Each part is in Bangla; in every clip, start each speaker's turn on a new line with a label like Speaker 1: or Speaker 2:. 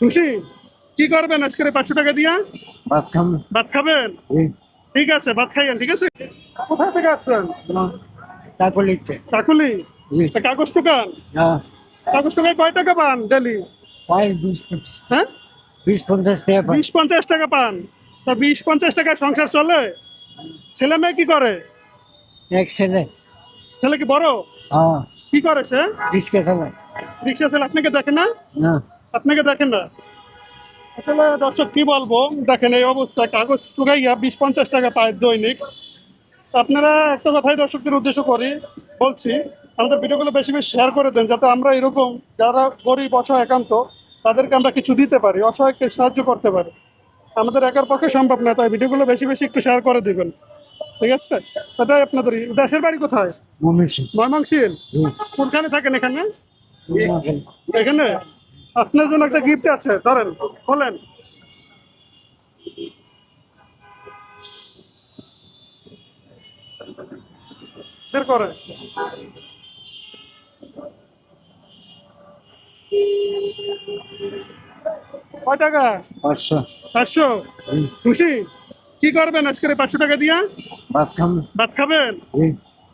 Speaker 1: খুশি? কি করবেন আজকের পাঁচশো টাকা দিয়া?
Speaker 2: ভাত খাম
Speaker 1: ভাত খাবেন? ঠিক আছে ভাত খাইয়েন ঠিক আছে? কোথা থেকে আসছেন? কাকুলি তা কাগজ দোকান? কাগজ দোকানে কয় টাকা পান ডেলি? হ্যাঁ?
Speaker 2: বিশ পঞ্চাশ টাকা
Speaker 1: বিশ পঞ্চাশ টাকা পান। তা বিশ পঞ্চাশ টাকায় সংসার চলে? ছেলে মেয়ে কি করে?
Speaker 2: এক ছেলে।
Speaker 1: ছেলে কি বড়?
Speaker 2: হ্যাঁ।
Speaker 1: কি করে সে?
Speaker 2: রিক্সা চালায়।
Speaker 1: রিক্সা ছেলে আপনাকে দেখে না?
Speaker 2: না।
Speaker 1: আপনাকে দেখেন না। আসলে দর্শক কি বলব? দেখেন এই অবস্থা কাগজ টুকাইয়া বিশ পঞ্চাশ টাকা পায় দৈনিক। আপনারা একটা কথাই দর্শকদের উদ্দেশ্য করি বলছি আমাদের ভিডিওগুলো বেশি বেশি শেয়ার করে দেন যাতে আমরা এরকম যারা গরিব অসহায় একান্ত তাদেরকে আমরা কিছু দিতে পারি অসহায়কে সাহায্য করতে পারি। আমাদের একার পক্ষে সম্ভব না তাই ভিডিওগুলো বেশি বেশি একটু শেয়ার করে দিবেন। ঠিক আছে? এটাই আপনাদের দেশের বাড়ি কোথায়?
Speaker 2: সিং
Speaker 1: কোনখানে থাকেন এখানে? এখানে? আপনার জন্য একটা গিফট আছে ধরেন বলেন। বের করে। কয় টাকা?
Speaker 2: পাঁচশো।
Speaker 1: পাঁচশো? খুশি? কি করবেন পাঁচশো টাকা দিয়া?
Speaker 2: ভাত খাম।
Speaker 1: ভাত খাবেন?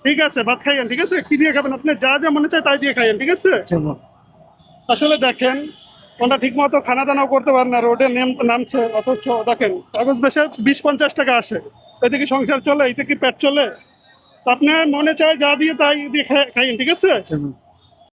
Speaker 1: ঠিক আছে ভাত খাইয়েন ঠিক আছে? কি দিয়ে খাবেন? আপনি যা যা মনে চায় তাই দিয়ে খাইয়েন ঠিক আছে? আসলে দেখেন ওনারা ঠিক মতো খানা দানাও করতে পারে না রোডে নেম, নামছে, অথচ দেখেন, কাগজ বেশে বিশ পঞ্চাশ টাকা আসে। এতে কি সংসার চলে? এতে কি পেট চলে? আপনার মনে চায় যা দিয়ে তাই দিয়ে খাইন ঠিক আছে?
Speaker 2: চলো